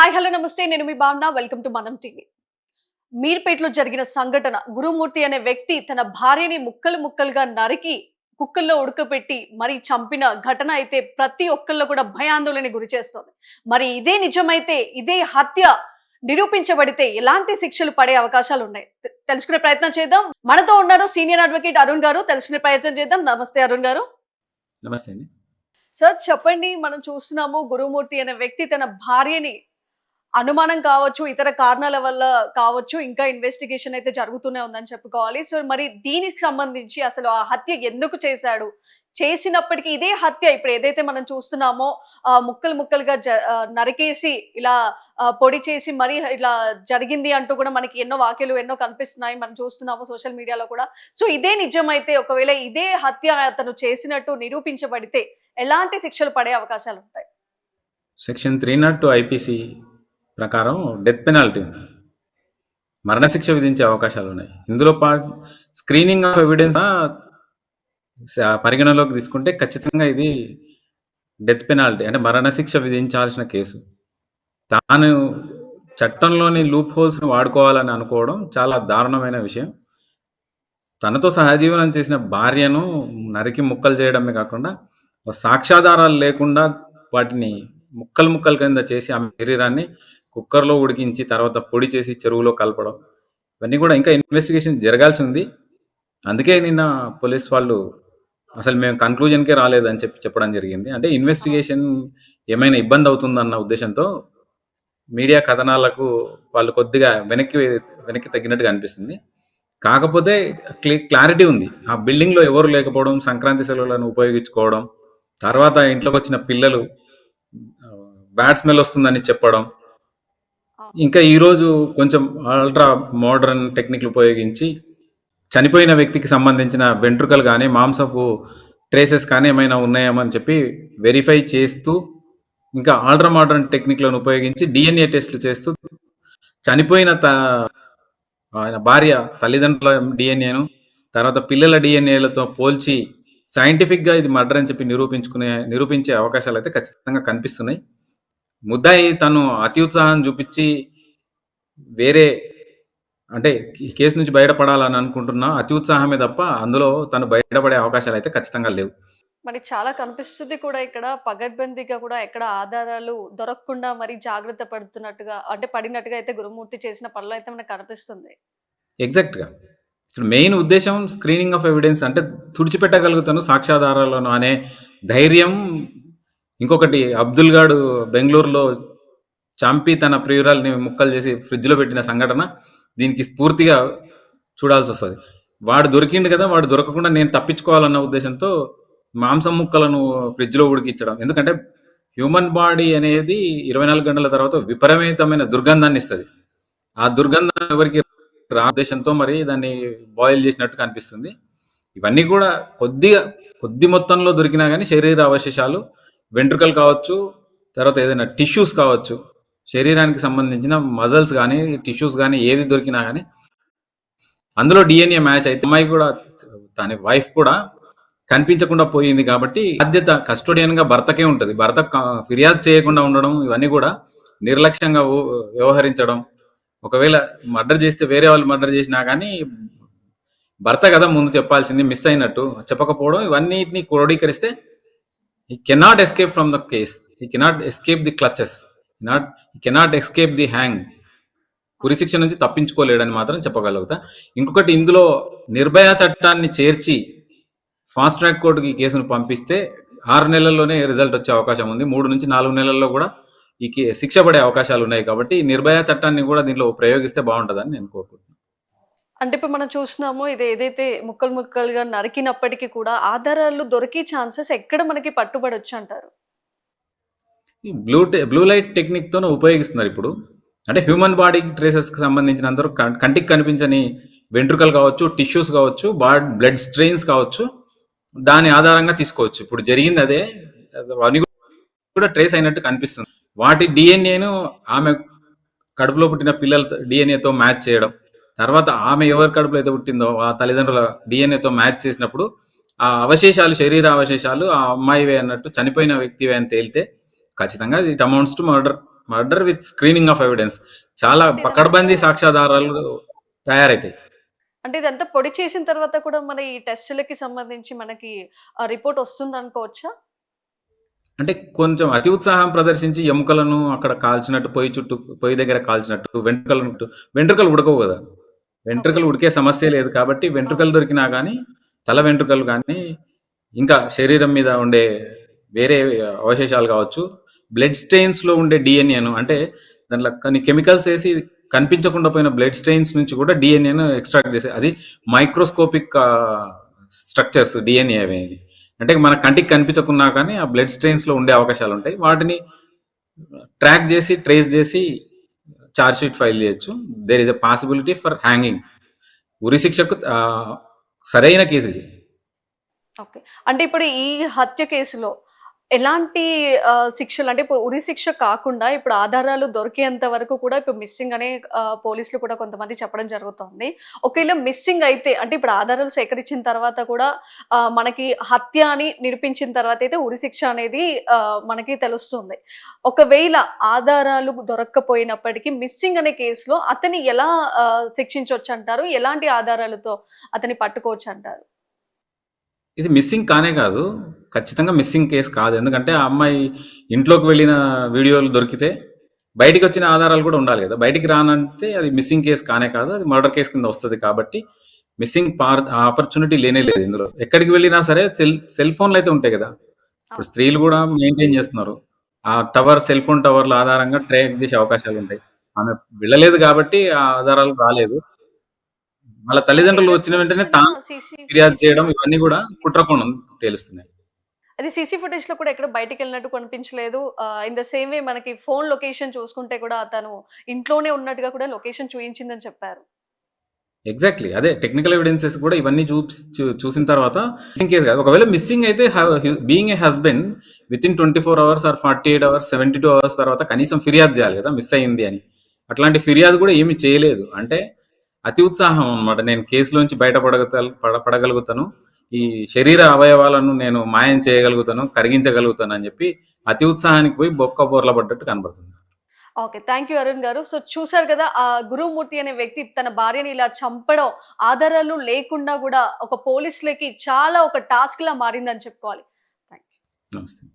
Hi hello నమస్తే. నేను మీ Bhavana. Welcome to Manam TV మీర్పేటలో జరిగిన సంఘటన గురుమూర్తి అనే వ్యక్తి తన భార్యని ముక్కలు ముక్కలుగా నరికి కుక్కల్లో ఉడకపెట్టి మరి చంపిన ఘటన అయితే ప్రతి ఒక్కళ్ళు కూడా భయాందోళన గురి చేస్తుంది. మరి ఇదే నిజమైతే ఇదే హత్య నిరూపించబడితే ఎలాంటి శిక్షలు పడే అవకాశాలు ఉన్నాయి? తెలుసుకునే ప్రయత్నం చేద్దాం. మనతో ఉన్నారు సీనియర్ అడ్వకేట్ అరుణ్ గారు. తెలుసుకునే ప్రయత్నం చేద్దాం. నమస్తే అరుణ్ గారు. నమస్తే సార్ చెప్పండి. మనం చూస్తున్నాము గురుమూర్తి అనే వ్యక్తి తన భార్యని అనుమానం కావచ్చు ఇతర కారణాల వల్ల కావచ్చు ఇంకా ఇన్వెస్టిగేషన్ అయితే జరుగుతూనే ఉందని చెప్పుకోవాలి. సో మరి దీనికి సంబంధించి అసలు ఆ హత్య ఎందుకు చేశాడు? చేసినప్పటికీ ఇదే హత్య. ఇప్పుడు ఏదైతే మనం చూస్తున్నామో ఆ, ముక్కలు ముక్కలుగా నరికేసి ఇలా పొడి చేసి మరి ఇలా జరిగింది అంటూ కూడా మనకి ఎన్నో వాక్యాలు ఎన్నో కనిపిస్తున్నాయి. మనం చూస్తున్నాము సోషల్ మీడియాలో కూడా. సో ఇదే నిజమైతే ఒకవేళ ఇదే హత్య అతను చేసినట్టు నిరూపించబడితే ఎలాంటి శిక్షలు పడే అవకాశాలు ఉంటాయి? Section three not two IPC ప్రకారం డెత్ పెనాల్టీ ఉంది. మరణశిక్ష విధించే అవకాశాలు ఉన్నాయి ఇందులో పా స్క్రీనింగ్ ఆఫ్ ఎవిడెన్స్ పరిగణలోకి తీసుకుంటే ఖచ్చితంగా ఇది డెత్ పెనాల్టీ అంటే మరణశిక్ష విధించాల్సిన కేసు. తాను చట్టంలోని లూప్ హోల్స్ని వాడుకోవాలని అనుకోవడం చాలా దారుణమైన విషయం. తనతో సహజీవనం చేసిన భార్యను నరికి ముక్కలు చేయడమే కాకుండా సాక్ష్యాధారాలు లేకుండా వాటిని ముక్కలు ముక్కలు కింద చేసి ఆమె శరీరాన్ని కుక్కర్లో ఉడికించి తర్వాత పొడి చేసి చెరువులో కలపడం ఇవన్నీ కూడా ఇంకా ఇన్వెస్టిగేషన్ జరగాల్సి ఉంది. అందుకే నిన్న పోలీస్ వాళ్ళు అసలు మేము కన్క్లూజన్కే రాలేదని చెప్పి చెప్పడం జరిగింది. అంటే ఇన్వెస్టిగేషన్ ఏమైనా ఇబ్బంది అవుతుందన్న ఉద్దేశంతో మీడియా కథనాలకు వాళ్ళు కొద్దిగా వెనక్కి వెనక్కి తగ్గినట్టుగా అనిపిస్తుంది. కాకపోతే క్లి క్లారిటీ ఉంది. ఆ బిల్డింగ్లో ఎవరు లేకపోవడం సంక్రాంతి సెలవులను ఉపయోగించుకోవడం తర్వాత ఇంట్లోకి వచ్చిన పిల్లలు బ్యాడ్ స్మెల్ వస్తుందని చెప్పడం ఇంకా ఈరోజు కొంచెం అల్ట్రా మోడర్న్ టెక్నిక్లు ఉపయోగించి చనిపోయిన వ్యక్తికి సంబంధించిన వెంట్రుకలు కానీ మాంసపు ట్రేసెస్ కానీ ఏమైనా ఉన్నాయేమని చెప్పి వెరిఫై చేస్తూ ఇంకా ఆల్ట్రా మోడర్న్ టెక్నిక్లను ఉపయోగించి డిఎన్ఏ టెస్ట్లు చేస్తూ చనిపోయిన త ఆయన భార్య తల్లిదండ్రుల డిఎన్ఏను తర్వాత పిల్లల డిఎన్ఏలతో పోల్చి సైంటిఫిక్గా ఇది మర్డర్ అని చెప్పి నిరూపించుకునే నిరూపించే అవకాశాలు అయితే ఖచ్చితంగా కనిపిస్తున్నాయి. ముద్దాయి తను అతి ఉత్సాహం చూపించి వేరే అంటే ఈ కేసు నుంచి బయటపడాలని అనుకుంటున్నా అతి ఉత్సాహమే తప్ప అందులో తను బయటపడే అవకాశాలు అయితే ఖచ్చితంగా లేవు. మరి చాలా కనిపిస్తుంది కూడా ఇక్కడ పగడ్బందీగా కూడా ఎక్కడ ఆధారాలు దొరకకుండా మరి జాగ్రత్త పడుతున్నట్టుగా అంటే పడినట్టుగా అయితే గురుమూర్తి చేసిన పనులు అయితే మనకు కనిపిస్తుంది. ఎగ్జాక్ట్గా ఇక్కడ మెయిన్ ఉద్దేశం స్క్రీనింగ్ ఆఫ్ ఎవిడెన్స్ అంటే తుడిచిపెట్టగలుగుతాను సాక్ష్యాధారాలను అనే ధైర్యం ఇంకొకటి అబ్దుల్ గాడు బెంగళూరులో చంపి తన ప్రియురాల్ని ముక్కలు చేసి ఫ్రిడ్జ్లో పెట్టిన సంఘటన దీనికి స్ఫూర్తిగా చూడాల్సి వస్తుంది. వాడు దొరికిండు కదా వాడు దొరకకుండా నేను తప్పించుకోవాలన్న ఉద్దేశంతో మాంసం ముక్కలను ఫ్రిడ్జ్లో ఉడికించడం. ఎందుకంటే హ్యూమన్ బాడీ అనేది ఇరవై నాలుగు గంటల తర్వాత విపరీతమైన దుర్గంధాన్ని ఇస్తుంది. ఆ దుర్గంధం ఎవరికి రా ఉద్దేశంతో మరి దాన్ని బాయిల్ చేసినట్టు కనిపిస్తుంది. ఇవన్నీ కూడా కొద్దిగా కొద్ది మొత్తంలో దొరికినా కానీ శరీర అవశేషాలు వెంట్రుకలు కావచ్చు తర్వాత ఏదైనా టిష్యూస్ కావచ్చు శరీరానికి సంబంధించిన మజల్స్ కానీ టిష్యూస్ కానీ ఏది దొరికినా కానీ అందులో డిఎన్ఏ మ్యాచ్ అయితే అమ్మాయి కూడా తన వైఫ్ కూడా కనిపించకుండా పోయింది కాబట్టి బాధ్యత కస్టోడియన్గా భర్తకే ఉంటుంది. భర్త ఫిర్యాదు చేయకుండా ఉండడం ఇవన్నీ కూడా నిర్లక్ష్యంగా వ్యవహరించడం. ఒకవేళ మర్డర్ చేస్తే వేరే వాళ్ళు మర్డర్ చేసినా కానీ భర్త కదా ముందు చెప్పాల్సింది మిస్ అయినట్టు చెప్పకపోవడం ఇవన్నిటిని క్రోడీకరిస్తే he cannot escape from the case he cannot escape the clutches not he cannot escape the hang ఉరిశిక్ష నుంచి తప్పించుకోలేడని మాత్రం చెప్పగలుగుతా. ఇంకొకటి ఇందులో నిర్భయ చట్టాన్ని చేర్చి ఫాస్ట్ ట్రాక్ కోర్టుకి కేసును పంపిస్తే ఆరు నెలల్లోనే రిజల్ట్ వచ్చే అవకాశం ఉంది. మూడు నుంచి నాలుగు నెలల్లో కూడా ఈ కే- శిక్ష పడే అవకాశాలు ఉన్నాయి కాబట్టి ఈ నిర్భయ చట్టాన్ని కూడా దీంట్లో ప్రయోగిస్తే బాగుంటుందని నేను కోరుకుంటున్నాను అంటే ఇప్పుడు మనం చూస్తున్నాము ఇది ఏదైతే ముక్కలు ముక్కలుగా నరికినప్పటికీ కూడా ఆధారాలు దొరికే ఛాన్సెస్ ఎక్కడ మనకి పట్టుబడొచ్చు అంటారు? ఈ బ్లూ బ్లూ లైట్ టెక్నిక్తోనే ఉపయోగిస్తున్నారు ఇప్పుడు. అంటే హ్యూమన్ బాడీ ట్రేసెస్కి సంబంధించిన అందరూ కంటికి కనిపించని వెంట్రుకలు కావచ్చు టిష్యూస్ కావచ్చు బాడ్ బ్లడ్ స్ట్రెయిన్స్ కావచ్చు దాని ఆధారంగా తీసుకోవచ్చు. ఇప్పుడు జరిగింది అదే అవన్నీ కూడా ట్రేస్ అయినట్టు కనిపిస్తుంది. వాటి డిఎన్ఏను ఆమె కడుపులో పుట్టిన పిల్లల డిఎన్ఏతో మ్యాచ్ చేయడం. తర్వాత ఆమె ఎవరి కడుపులో అయితే పుట్టిందో ఆ తల్లిదండ్రుల డిఎన్ఏతో మ్యాచ్ చేసినప్పుడు ఆ అవశేషాలు శరీర అవశేషాలు ఆ అమ్మాయివే అన్నట్టు చనిపోయిన వ్యక్తివే అని తేలితే ఖచ్చితంగా it amounts to murder murder with screening of evidence చాలా పకడ్బందీ సాక్ష్యాధారాలు తయారైతాయి. అంటే ఇదంతా పొడి చేసిన తర్వాత కూడా మన ఈ టెస్టులకి సంబంధించి మనకి రిపోర్ట్ వస్తుంది అనుకోవచ్చా? అంటే కొంచెం అతి ఉత్సాహం ప్రదర్శించి ఎముకలను అక్కడ కాల్చినట్టు పొయ్యి చుట్టూ పొయ్యి దగ్గర కాల్చినట్టు వెంట్రుకలు వెంట్రుకలు ఉడకవు కదా. వెంట్రుకలు ఉడికే సమస్య లేదు కాబట్టి వెంట్రుకలు దొరికినా కానీ తల వెంట్రుకలు కానీ ఇంకా శరీరం మీద ఉండే వేరే అవశేషాలు కావచ్చు బ్లడ్ స్టెయిన్స్లో ఉండే డిఎన్ఏను అంటే దాంట్లో కొన్ని కెమికల్స్ వేసి కనిపించకుండా పోయిన బ్లడ్ స్టెయిన్స్ నుంచి కూడా డిఎన్ఏను ఎక్స్ట్రాక్ట్ చేసే అది మైక్రోస్కోపిక్ స్ట్రక్చర్స్ డిఎన్ఏ అవి. అంటే మన కంటికి కనిపించకున్నా కానీ ఆ బ్లడ్ స్టెయిన్స్లో ఉండే అవకాశాలు ఉంటాయి. వాటిని ట్రాక్ చేసి ట్రేస్ చేసి ఛార్జ్ షీట్ ఫైల్ చేయొచ్చు. There is a possibility for hanging ఉరి శిక్షకు సరైన కేసు ఇది. ఓకే అంటే ఇప్పుడు ఈ హత్య కేసులో ఎలాంటి శిక్షలు? అంటే ఇప్పుడు ఉరి శిక్ష కాకుండా ఇప్పుడు ఆధారాలు దొరికేంత వరకు కూడా ఇప్పుడు మిస్సింగ్ అనే పోలీసులు కూడా కొంతమంది చెప్పడం జరుగుతుంది. ఒకవేళ మిస్సింగ్ అయితే అంటే ఇప్పుడు ఆధారాలు సేకరించిన తర్వాత కూడా మనకి హత్య అని నిరూపించిన తర్వాత అయితే ఉరి శిక్ష అనేది మనకి తెలుస్తుంది. ఒకవేళ ఆధారాలు దొరక్కపోయినప్పటికీ మిస్సింగ్ అనే కేసులో అతని ఎలా శిక్షించవచ్చు అంటారు ఎలాంటి ఆధారాలతో అతని పట్టుకోవచ్చు అంటారు ఇది మిస్సింగ్ కానే కాదు. ఖచ్చితంగా మిస్సింగ్ కేసు కాదు. ఎందుకంటే ఆ అమ్మాయి ఇంట్లోకి వెళ్ళిన వీడియోలు దొరికితే బయటికి వచ్చిన ఆధారాలు కూడా ఉండాలి కదా. బయటికి రానంటే అది మిస్సింగ్ కేసు కానే కాదు. అది మర్డర్ కేసు కింద వస్తుంది కాబట్టి మిస్సింగ్ పార్ ఆపర్చునిటీ లేనే లేదు ఇందులో. ఎక్కడికి వెళ్ళినా సరే సెల్ ఫోన్లు అయితే ఉంటాయి కదా. ఇప్పుడు స్త్రీలు కూడా మెయింటైన్ చేస్తున్నారు. ఆ టవర్ సెల్ ఫోన్ టవర్ల ఆధారంగా ట్రాక్ చేసే అవకాశాలు ఉంటాయి. ఆమె వెళ్ళలేదు కాబట్టి ఆ ఆధారాలు రాలేదు. వాళ్ళ తల్లిదండ్రులు వచ్చిన వెంటనే తాను ఫిర్యాదు చేయడం ఇవన్నీ కూడా కుట్రకోణం తెలుస్తున్నాయి. అది సీసీ ఫుటేజ్లో కూడా ఎక్కడ బయటికి వెళ్ళినట్టు కనిపించలేదు. ఇన్ ద సేమ్ వే మనకి ఫోన్ లొకేషన్ చూసుకుంటే కూడా అతను ఇంట్లోనే ఉన్నట్టుగా కూడా లొకేషన్ చూపించిందని చెప్పారు. ఎగ్జాక్ట్లీ అదే టెక్నికల్ ఎవిడెన్సెస్ కూడా ఇవన్నీ చూపి చూసిన తర్వాత మిస్సింగ్ కేసు కాదు. ఒకవేళ మిస్సింగ్ అయితే being a husband within twenty four hours or forty eight hours seventy two hours తర్వాత కనీసం ఫిర్యాదు చేయాలి కదా మిస్ అయింది అని. అట్లాంటి ఫిర్యాదు కూడా ఏమీ చేయలేదు. అంటే అతి ఉత్సాహం అన్నమాట. నేను కేసులోంచి బయటపడగత పడ- పడగలుగుతాను. ఈ శరీర అవయవాలను నేను మాయం చేయగలుగుతాను కరిగించగలుగుతాను అని చెప్పి అతి ఉత్సాహానికి పోయి బొక్క బోర్ల పడ్డట్టు కనబడుతుంది. ఓకే థ్యాంక్ యూ అరుణ్ గారు. సో చూసారు కదా ఆ గురుమూర్తి అనే వ్యక్తి తన భార్యని ఇలా చంపడం ఆధారాలు లేకుండా కూడా ఒక పోలీసులకి చాలా ఒక టాస్క్ లా మారిందని చెప్పుకోవాలి. నమస్తే.